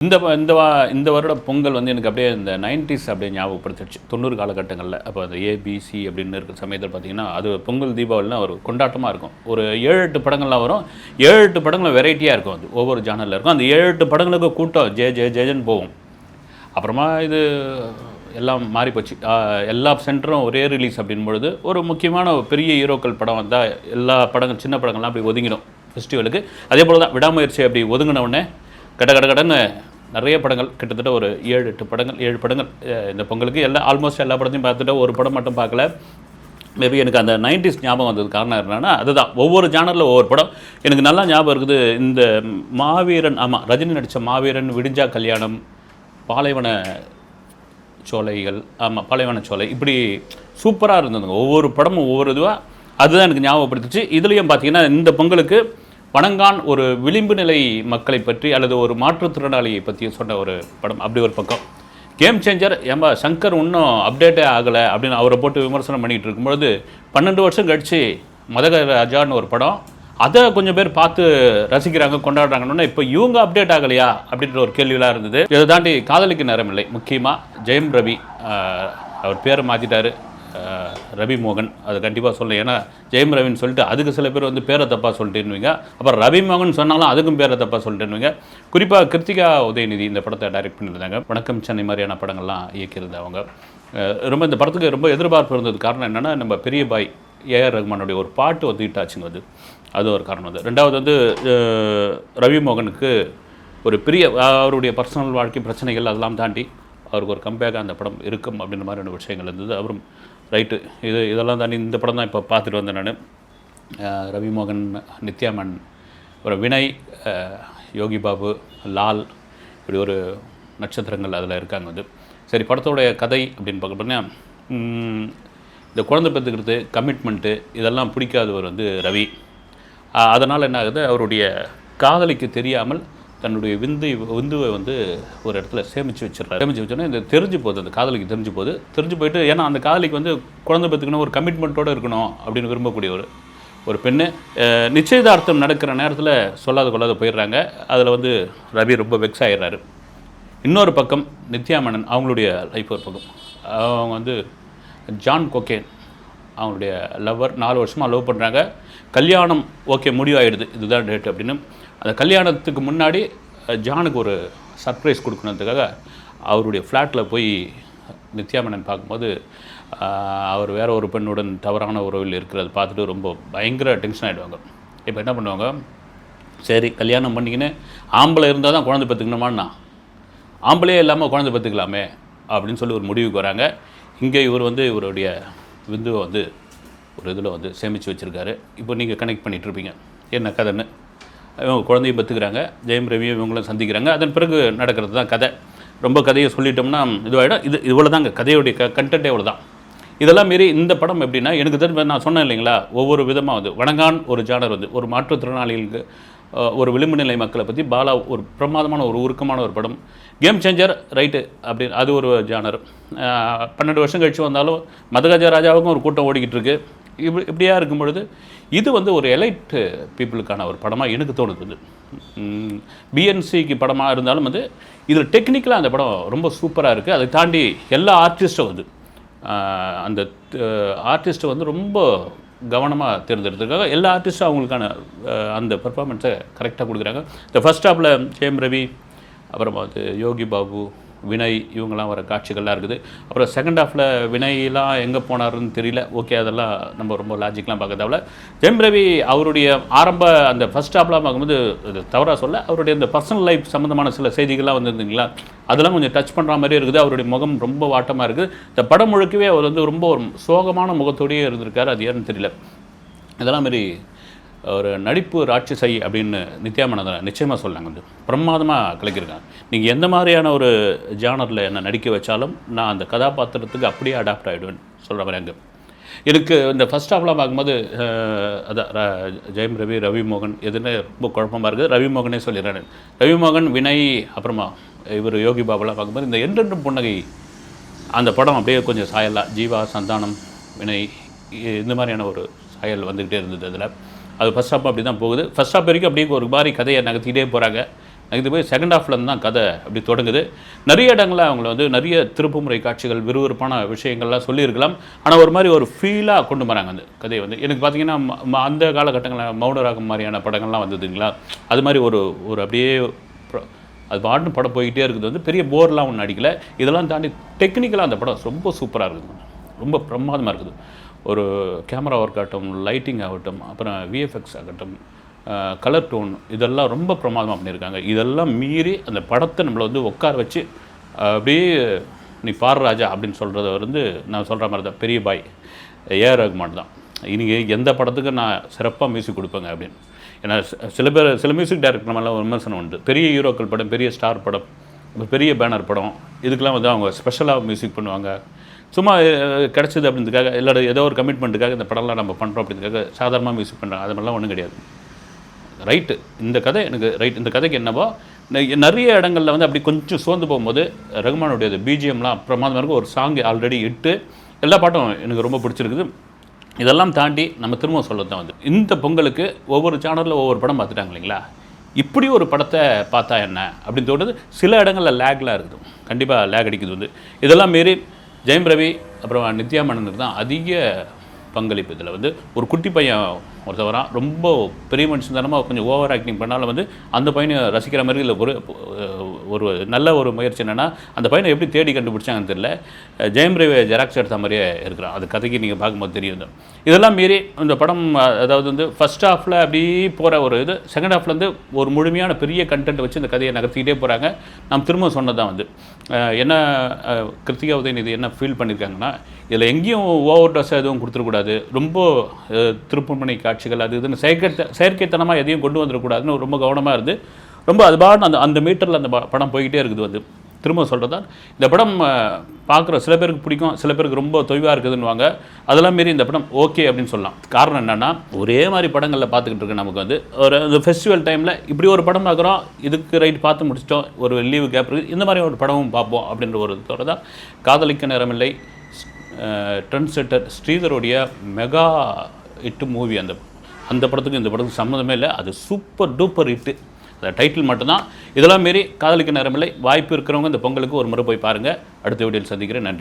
இந்த இந்த வா- இந்த வருட பொங்கல் வந்து எனக்கு அப்படியே இந்த நைன்டிஸ் அப்படியே ஞாபகப்படுத்திடுச்சு. தொண்ணூறு காலகட்டங்களில். அப்போ அந்த ஏபிசி அப்படின்னு இருக்கிற சமயத்தில் பார்த்தீங்கன்னா அது பொங்கல் தீபாவளினா ஒரு கொண்டாட்டமாக இருக்கும். ஒரு ஏழு எட்டு படங்கள்லாம் வரும். ஏழு எட்டு படங்கள் வெரைட்டியாக இருக்கும் அது. ஒவ்வொரு ஜானலில் இருக்கும். அந்த ஏழு எட்டு படங்களுக்கு கூட்டம் ஜே ஜே ஜேஜன் போகும். அப்புறமா இது எல்லாம் மாறி போச்சு எல்லா சென்டரும் ஒரே ரிலீஸ் அப்படின் பொழுது ஒரு முக்கியமான ஒரு பெரிய ஹீரோக்கள் படம் வந்தால் எல்லா படங்கள் சின்ன படங்கள்லாம் அப்படி ஒதுங்கிடும் ஃபெஸ்டிவலுக்கு அதே போல் தான் விடாமுயற்சி அப்படி ஒதுங்கின உடனே கட கட கடன்னு நிறைய படங்கள் கிட்டத்தட்ட ஒரு ஏழு எட்டு படங்கள் ஏழு படங்கள். இந்த பொங்கலுக்கு எல்லா ஆல்மோஸ்ட் எல்லா படத்தையும் பார்த்துட்டு ஒரு படம் மட்டும் பார்க்கல. மேபி எனக்கு அந்த நைன்டிஸ் ஞாபகம் வந்தது காரணம் என்னன்னா அதுதான். ஒவ்வொரு ஜானரில் ஒவ்வொரு படம். எனக்கு நல்லா ஞாபகம் இருக்குது இந்த மாவீரன் ஆமாம் ரஜினி நடித்த மாவீரன் விடிஞ்சா கல்யாணம் பாலைவன சோலைகள் ஆமாம் பாலைவன சோலை இப்படி சூப்பராக இருந்ததுங்க. ஒவ்வொரு படமும் ஒவ்வொரு இதுவாக அதுதான் எனக்கு ஞாபகப்படுத்துச்சு. இதுலேயும் பார்த்தீங்கன்னா இந்த பொங்கலுக்கு வணங்கான் ஒரு விளிம்பு நிலை மக்களை பற்றி அல்லது ஒரு மாற்றுத்திறனாளியை பற்றி சொன்ன ஒரு படம். அப்படி ஒரு பக்கம். கேம் சேஞ்சர் ஏம்பா சங்கர் இன்னும் அப்டேட்டே ஆகலை அப்படின்னு அவரை போட்டு விமர்சனம் பண்ணிகிட்டு இருக்கும்பொழுது பன்னெண்டு வருஷம் கழிச்சு மதக ராஜான்னு ஒரு படம். அதை கொஞ்சம் பேர் பார்த்து ரசிக்கிறாங்க கொண்டாடுறாங்கன்னா இப்போ இவங்க அப்டேட் ஆகலையா அப்படின்ற ஒரு கேள்வியெல்லாம் இருந்தது. இதை தாண்டி காதலிக்க நேரம் இல்லை. முக்கியமாக ஜெயம் ரவி அவர் பேரை மாற்றிட்டாரு ரவி மோகன் அது கண்டிப்பாக சொல்ல ஏன்னா ஜெயம் ரவின்னு சொல்லிட்டு அதுக்கு சில பேர் வந்து பேரை தப்பாக சொல்லிட்டுருவீங்க அப்புறம் ரவி மோகன் சொன்னாலும் அதுக்கும் பேரை தப்பாக சொல்லிட்டுருவீங்க குறிப்பாக கிருத்திகா உதயநிதி இந்த படத்தை டைரக்ட் பண்ணியிருந்தாங்க. வணக்கம் சென்னை மாதிரியான படங்கள்லாம் இயக்கியிருந்த அவங்க. ரொம்ப இந்த படத்துக்கு ரொம்ப எதிர்பார்ப்பு இருந்தது. காரணம் என்னென்னா நம்ம பெரிய பாய் ஏஆர் ரஹ்மானுடைய ஒரு பாட்டு வந்து ஹிட் ஆச்சுங்க அது. அது ஒரு காரணம் அது. ரெண்டாவது வந்து ரவி மோகனுக்கு ஒரு பெரிய அவருடைய பர்சனல் வாழ்க்கை பிரச்சனைகள் அதெல்லாம் தாண்டி அவருக்கு ஒரு கம்பேக்காக அந்த படம் இருக்கும் அப்படின்ற மாதிரியான விஷயங்கள் இருந்தது. அவரும் ரைட்டு. இது இதெல்லாம் தாண்டி இந்த படம் தான் இப்போ பார்த்துட்டு வந்தேன் நான். ரவி மோகன் நித்யாமன் ஒரு வினய் யோகி பாபு லால் இப்படி ஒரு நட்சத்திரங்கள் அதில் இருக்காங்க வந்து. சரி படத்தோடைய கதை அப்படின்னு பார்க்க இந்த குழந்தை பெற்றுக்கிறது கமிட்மெண்ட்டு இதெல்லாம் பிடிக்காதவர் வந்து ரவி. அதனால் என்ன ஆகுது? அவருடைய காதலிக்கு தெரியாமல் தன்னுடைய விந்து விந்துவை வந்து ஒரு இடத்துல சேமித்து வச்சிடறாரு. சேமித்து வச்சோன்னா இந்த தெரிஞ்சு போகுது அந்த காதலிக்கு தெரிஞ்சு போகுது. தெரிஞ்சு போயிட்டு ஏன்னா அந்த காதலிக்கு வந்து குழந்தை பெற்றுக்கணும் ஒரு கமிட்மெண்ட்டோடு இருக்கணும் அப்படின்னு விரும்பக்கூடிய ஒரு ஒரு பெண்ணு நிச்சயதார்த்தம் நடக்கிற நேரத்தில் சொல்லாத கொள்ளாத போயிடுறாங்க. அதில் வந்து ரவி ரொம்ப வெக்ஸ் ஆகிடுறாரு இன்னொரு பக்கம் நித்யாமணன் அவங்களுடைய லைஃப் ஒரு பக்கம். அவங்க வந்து ஜான் கொக்கேன் அவங்களுடைய லவ்வர் நாலு வருஷமாக லவ் பண்ணுறாங்க கல்யாணம் ஓகே முடிவாயிடுது. இதுதான் டேட் அப்படின்னு. அந்த கல்யாணத்துக்கு முன்னாடி ஜானுக்கு ஒரு சர்ப்ரைஸ் கொடுக்கணுன்றதுக்காக அவருடைய ஃப்ளாட்டில் போய் நித்யாமணன் பார்க்கும்போது அவர் வேற ஒரு பெண்ணுடன் தவறான உறவில் இருக்கிறத பார்த்துட்டு ரொம்ப பயங்கர டென்ஷன் ஆகிடுவாங்க இப்போ என்ன பண்ணுவாங்க? சரி கல்யாணம் பண்ணிக்கின்னு ஆம்பளை இருந்தால் தான் குழந்தை பார்த்துக்கணுமான்னா ஆம்பளையே இல்லாமல் குழந்தை பார்த்துக்கலாமே அப்படின்னு சொல்லி ஒரு முடிவுக்கு வராங்க. இங்கே இவர் வந்து இவருடைய விந்துவை வந்து ஒரு இதில் வந்து சேமித்து வச்சுருக்காரு. இப்போ நீங்கள் கனெக்ட் பண்ணிகிட்ருப்பீங்க. என்ன கதைன்னு? இவங்க குழந்தையும் பத்துக்கிறாங்க ஜெயம் ரவியும் இவங்களும் சந்திக்கிறாங்க. அதன் பிறகு நடக்கிறது தான் கதை. ரொம்ப கதையை சொல்லிட்டோம்னா இதுவாகிடும் இது இவ்வளோ தாங்க கதையுடைய க கண்டென்ட்டே இவ்வளோ தான் இதெல்லாம் மீறி இந்த படம் எப்படின்னா எனக்கு தெரிஞ்ச நான் சொன்னேன் இல்லைங்களா? ஒவ்வொரு விதமாக வந்து வணங்கான் ஒரு ஜானர் வந்து ஒரு மாற்றுத்திறனாளிகளுக்கு ஒரு விளிம்பு நிலை மக்களை பற்றி பாலா ஒரு பிரமாதமான ஒரு உருக்கமான ஒரு படம். கேம் சேஞ்சர் ரைட்டு அப்படின்னு அது ஒரு ஜானர் பன்னெண்டு வருஷம் கழித்து வந்தாலும் மதகஜ ராஜாவுக்கும் ஒரு கூட்டம் ஓடிக்கிட்டு இருக்கு. இப்படி இப்படியா இருக்கும் பொழுது இது வந்து ஒரு எலைட் பீப்புளுக்கான ஒரு படமாக எனக்கு தோணுது. பிஎன்சிக்கு படமாக இருந்தாலும் வந்து இதில் டெக்னிக்கலாக அந்த படம் ரொம்ப சூப்பராக இருக்குது அதை தாண்டி எல்லா ஆர்டிஸ்ட்டும் வந்து அந்த ஆர்டிஸ்ட்டை வந்து ரொம்ப கவனமாக தேர்ந்தெடுத்துருக்காங்க. எல்லா ஆர்டிஸ்ட்டும் அவங்களுக்கான அந்த பர்ஃபார்மன்ஸை கரெக்டாக கொடுக்குறாங்க. இந்த ஃபஸ்ட் ஹாப்பில் ஜெயம் ரவி அப்புறமா வந்து யோகி பாபு வினய் இவங்கெல்லாம் வர காட்சிகள்லாம் இருக்குது. அப்புறம் செகண்ட் ஹாஃபில் வினய்லாம் எங்கே போனாருன்னு தெரியல. ஓகே அதெல்லாம் நம்ம ரொம்ப லாஜிக்லாம் பார்க்க தேவையில்ல ஜெயம் ரவி அவருடைய ஆரம்ப அந்த ஃபஸ்ட் ஹாஃப்லாம் பார்க்கும்போது தவறாக சொல்ல அவருடைய இந்த பர்சனல் லைஃப் சம்மந்தமான சில செய்திகள்லாம் வந்துருந்தீங்களா? அதெல்லாம் கொஞ்சம் டச் பண்ணுற மாதிரி இருக்குது. அவருடைய முகம் ரொம்ப வாட்டமாக இருக்குது. இந்த படம் முழுக்கவே அவர் வந்து ரொம்ப ஒரு சோகமான முகத்தோடயே இருந்திருக்கார். அது ஏன்னு தெரியல. இதெல்லாம் மாதிரி ஒரு நடிப்பு ராட்சசை அப்படின்னு நித்யாமனதன் நிச்சயமாக சொல்லாங்க வந்து பிரமாதமாக கலக்கியிருக்காங்க. நீங்கள் எந்த மாதிரியான ஒரு ஜானரில் என்னை நடிக்க வச்சாலும் நான் அந்த கதாபாத்திரத்துக்கு அப்படியே அடாப்ட் ஆகிடுவேன் சொல்கிற மாதிரி அங்கே. எனக்கு இந்த ஃபஸ்ட் ஹாஃப்லாம் பார்க்கும்போது அதான் ஜெயம் ரவி ரவி மோகன் எதுன்னு ரொம்ப குழப்பமாக இருக்குது. ரவி மோகனே சொல்லிடுறேன் ரவி மோகன் வினய் அப்புறமா இவர் யோகி பாபாலாம் பார்க்கும்போது இந்த என்றென்றும் புன்னகை அந்த படம் அப்படியே கொஞ்சம் சாயலாக ஜீவா சந்தானம் வினை இந்த மாதிரியான ஒரு சாயல் வந்துக்கிட்டே இருந்தது அதில். அது ஃபஸ்ட் ஹாப் அப்படி தான் போகுது. ஃபஸ்ட் ஹாப் வரைக்கும் அப்படியே ஒரு மாதிரி கதையை நகர்த்திக்கிட்டே போகிறாங்க நகர்த்து போய் செகண்ட் ஹாஃப்லேருந்து தான் கதை அப்படி தொடங்குது. நிறைய இடங்களில் அவங்கள வந்து நிறைய திருப்புமுறை காட்சிகள் விறுவிறுப்பான விஷயங்கள்லாம் சொல்லியிருக்கலாம். ஆனால் ஒரு மாதிரி ஒரு ஃபீலாக கொண்டு வராங்க அந்த கதையை வந்து. எனக்கு பார்த்தீங்கன்னா ம- ம- அந்த காலகட்டங்களில் மௌனராகம் மாதிரியான படங்கள்லாம் வந்ததுங்களா? அது மாதிரி ஒரு ஒரு அப்படியே அது பாட்டு படம் போய்கிட்டே இருக்குது. வந்து பெரிய போர்லாம் ஒன்றும் அடிக்கல. இதெல்லாம் தாண்டி டெக்னிக்கலாக அந்த படம் ரொம்ப சூப்பராக இருக்குது. ரொம்ப பிரமாதமாக இருக்குது. ஒரு கேமரா ஒர்க் ஆகட்டும் லைட்டிங் ஆகட்டும் அப்புறம் விஎஃப்எக்ஸ் ஆகட்டும் கலர் டோன் இதெல்லாம் ரொம்ப பிரமாதமாக பண்ணியிருக்காங்க. இதெல்லாம் மீறி அந்த படத்தை நம்மளை வந்து உட்கார வச்சு அப்படியே நீ பார் ராஜா அப்படின்னு சொல்கிறத வந்து நான் சொல்கிற மாதிரி தான். பெரிய பாய். ஏஆர் ரகுமான் தான். இன்றைக்கி எந்த படத்துக்கு நான் சிறப்பாக மியூசிக் கொடுப்பேங்க அப்படின்னு. ஏன்னா சில பேர் சில மியூசிக் டைரக்டர் மேலே விமர்சனம் உண்டு. பெரிய ஹீரோக்கள் படம் பெரிய ஸ்டார் படம் பெரிய பேனர் படம் இதுக்கெலாம் வந்து அவங்க ஸ்பெஷலாக மியூசிக் பண்ணுவாங்க. சும்மா கிடச்சிது அப்படின்றதுக்காக எல்லாரும் ஏதோ ஒரு கமிட்மெண்ட்டுக்காக இந்த படம்லாம் நம்ம பண்ணுறோம் அப்படின்றதுக்காக சாதாரணமாக மியூசிக் பண்ணுறாங்க அது மாதிரிலாம் ஒன்றும் கிடையாது. ரைட்டு இந்த கதை எனக்கு ரைட் இந்த கதைக்கு என்னவோ நிறைய இடங்களில் வந்து அப்படி கொஞ்சம் சோர்ந்து போகும்போது ரகுமானுடைய பிஜிஎம்லாம் பிரமாதமாக இருக்கும் ஒரு சாங் ஆல்ரெடி இட்டு எல்லா பாட்டும் எனக்கு ரொம்ப பிடிச்சிருக்குது. இதெல்லாம் தாண்டி நம்ம திரும்ப சொல்ல தான் வந்து இந்த பொங்கலுக்கு ஒவ்வொரு சேனலில் ஒவ்வொரு படம் பார்த்துட்டாங்க இல்லைங்களா? இப்படி ஒரு படத்தை பார்த்தா என்ன? அப்படின்னு தோணுது சில இடங்களில் லேக்லாம் இருக்குது. கண்டிப்பாக லேக் அடிக்குது வந்து. இதெல்லாம் மீறி ஜெயம் ரவி அப்புறம் நித்யா மனந்தர் தான் அதிக பங்களிப்பு இதில் வந்து. ஒரு குட்டி பையன் ஒருத்தவரான் ரொம்ப பெரிய மனுஷன் கொஞ்சம் ஓவர் ஆக்டிங் பண்ணாலும் வந்து அந்த பையனை ரசிக்கிற மாதிரி இல்லை. ஒரு ஒரு நல்ல ஒரு முயற்சி என்னென்னா அந்த பையனை எப்படி தேடி கண்டுபிடிச்சாங்கன்னு தெரியல. ஜெயம் ரவி ஜெராக்ஸ் எடுத்த மாதிரியே இருக்கிறான். அது கதைக்கு நீங்கள் பார்க்கும்போது தெரியும் இதெல்லாம் மீறி இந்த படம் அதாவது வந்து ஃபர்ஸ்ட் ஹாஃபில் அப்படி போகிற ஒரு இது செகண்ட் ஹாஃப்லேருந்து ஒரு முழுமையான பெரிய கண்டென்ட் வச்சு இந்த கதையை நகர்த்திக்கிட்டே போகிறாங்க நாம் திரும்ப சொன்னதான் வந்து. என்ன கிருத்திகா கிருத்திகா உதயநிதி என்ன ஃபீல் பண்ணியிருக்காங்கன்னா இதில் எங்கேயும் ஓவர் டோஸ் எதுவும் கொடுத்துடக்கூடாது. ரொம்ப அஹ், காட்டி காட்சிகள் அது இதுன்னு செயற்கை செயற்கைத்தனமாக எதையும் கொண்டு வந்துடக்கூடாதுன்னு ரொம்ப கவனமாக இருந்து ரொம்ப அது அந்த அந்த மீட்டரில் அந்த படம் போய்கிட்டே இருக்குது வந்து. திரும்ப சொல்கிறதா இந்த படம் பார்க்குற சில பேருக்கு பிடிக்கும் சில பேருக்கு ரொம்ப தொய்வாக இருக்குதுன்னுவாங்க. அதெல்லாம் மீறி இந்த படம் ஓகே அப்படின்னு சொல்லலாம். காரணம் என்னென்னா ஒரே மாதிரி படங்களில் பார்த்துக்கிட்டு இருக்கு நமக்கு வந்து. ஒரு இந்த ஃபெஸ்டிவல் டைமில் இப்படி ஒரு படம் பார்க்குறோம் இதுக்கு ரைட் பார்த்து முடிச்சிட்டோம் ஒரு லீவு கேப் இருக்குது. இந்த மாதிரி ஒரு படமும் பார்ப்போம் அப்படின்ற ஒரு இதோட தான் காதலிக்க நேரமில்லை ட்ரெண்ட் செட்டர் ஸ்ரீதருடைய மெகா ஹிட் மூவி அந்த அந்த படத்துக்கும் இந்த படத்துக்கும் சம்மந்தமே இல்லை. அது சூப்பர் டூப்பர் ஹிட்டு அந்த டைட்டில் மட்டும்தான். இதெல்லாம் மீறி காதலிக்க நேரமில்லை வாய்ப்பு இருக்கிறவங்க இந்த பொங்கலுக்கு ஒரு முறை போய் பாருங்கள் அடுத்த வீடியோவில் சந்திக்கிறேன். நன்றி.